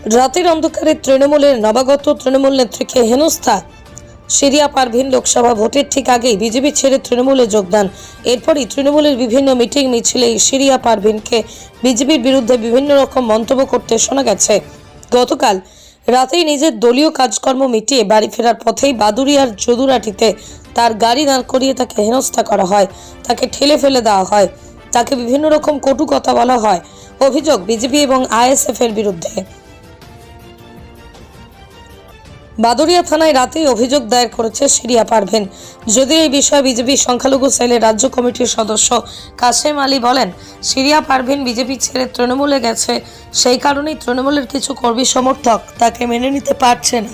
রাতের অন্ধকারে তৃণমূলের নবাগত তৃণমূল নেত্রীকে হেনস্থা। সিরিয়া পারভিন লোকসভা ভোটের ঠিক আগেই বিজেপি ছেড়ে তৃণমূলে যোগদান। এরপরই তৃণমূলের বিভিন্ন মিটিং মিছিলে সিরিয়া পারভিনকে বিজেপির বিরুদ্ধে বিভিন্ন রকম মন্তব্য করতে শোনা গেছে। গতকাল রাতেই নিজের দলীয় কাজকর্ম মিটিয়ে বাড়ি ফেরার পথেই বাদুরিয়ার যদুরাটিতে তার গাড়ি দাঁড় করিয়ে তাকে হেনস্থা করা হয়। তাকে ঠেলে ফেলে দেওয়া হয়। তাকে বিভিন্ন রকম কটু কথা বলা হয়। অভিযোগ বিজেপি এবং আইএসএফ এর বিরুদ্ধে। বাদুরিয়া থানায় রাতেই অভিযোগ দায়ের করেছে সিরিয়া পারভেন। যদিও এই বিষয়ে বিজেপি সংখ্যালঘু সেলের রাজ্য কমিটির সদস্য কাশেম আলী বলেন, সিরিয়া পারভিন বিজেপি ছেড়ে তৃণমূলে গেছে, সেই কারণেই তৃণমূলের কিছু কর্মী সমর্থক তাকে মেনে নিতে পারছে না।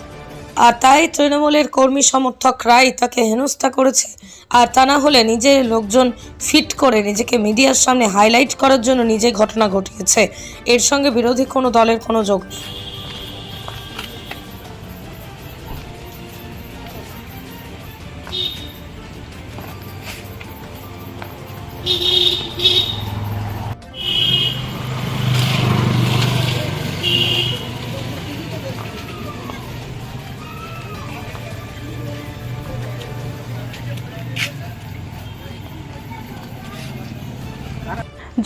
আর তাই তৃণমূলের কর্মী সমর্থকরাই তাকে হেনস্থা করেছে। আর তা না হলে নিজের লোকজন ফিট করে নিজেকে মিডিয়ার সামনে হাইলাইট করার জন্য নিজে ঘটনা ঘটিয়েছে। এর সঙ্গে বিরোধী কোনো দলের কোনো যোগ নেই।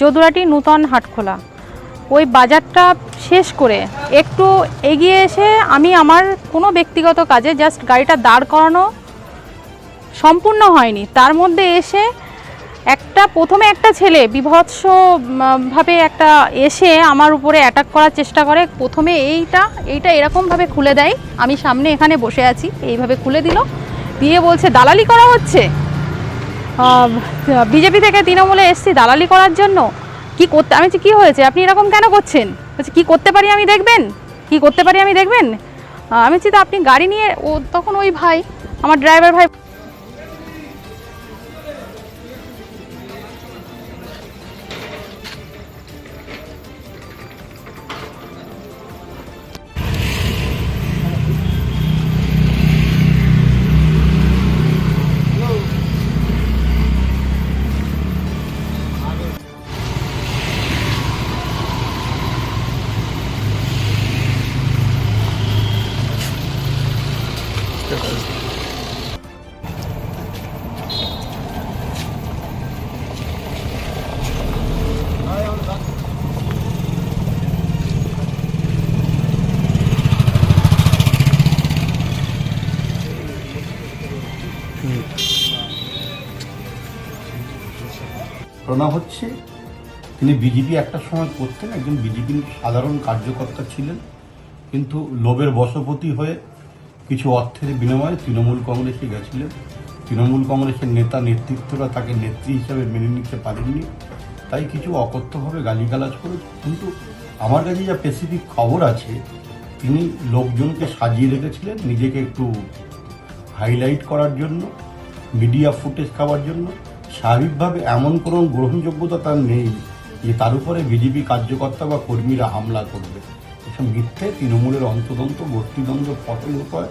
যদুরাটি নূতন হাটখোলা। ওই বাজারটা শেষ করে একটু এগিয়ে এসে আমি আমার কোনো ব্যক্তিগত কাজে জাস্ট গাড়িটা দাঁড় করানো সম্পূর্ণ হয়নি। তার মধ্যে এসে একটা, প্রথমে একটা ছেলে বিভৎস ভাবে একটা এসে আমার উপরে অ্যাটাক করার চেষ্টা করে। প্রথমে এইটা এইটা এরকমভাবে খুলে দেয়। আমি সামনে এখানে বসে আছি, এইভাবে খুলে দিল। দিয়ে বলছে, দালালি করা হচ্ছে? বিজেপি থেকে তৃণমূলে এসছি, দালালি করার জন্য। কি করতে, আমি কি হয়েছে? আপনি এরকম কেন করছেন? বলছে, কী করতে পারি আমি দেখবেন? কি করতে পারি আমি দেখবেন? আমি বলছি, তো আপনি গাড়ি নিয়ে, ও তখন ওই ভাই, আমার ড্রাইভার ভাই ঘটনা হচ্ছে, তিনি বিজেপি একটা সময় করতেন, একজন বিজেপির সাধারণ কার্যকর্তা ছিলেন, কিন্তু লোভের বশপতি হয়ে কিছু অর্থের বিনিময়ে তৃণমূল কংগ্রেসে গেছিলেন। তৃণমূল কংগ্রেসের নেতা নেতৃত্বরা তাকে নেত্রী হিসাবে মেনে নিতে পারেননি, তাই কিছু অকথ্যভাবে গালিগালাজ করেছে কিন্তু আমার কাছে যা স্পেসিফিক খবর আছে, তিনি লোকজনকে সাজিয়ে রেখেছিলেন নিজেকে একটু হাইলাইট করার জন্য মিডিয়া ফুটেজ খাওয়ার জন্য। স্বাভাবিকভাবে এমন কোনো গ্রহণযোগ্যতা তার নেই যে তার উপরে বিজেপি কার্যকর্তা বা কর্মীরা হামলা করবে। এসব মিথ্যে তৃণমূলের অন্তদন্ত ভর্তিদ্বন্দ্ব পটল উপায়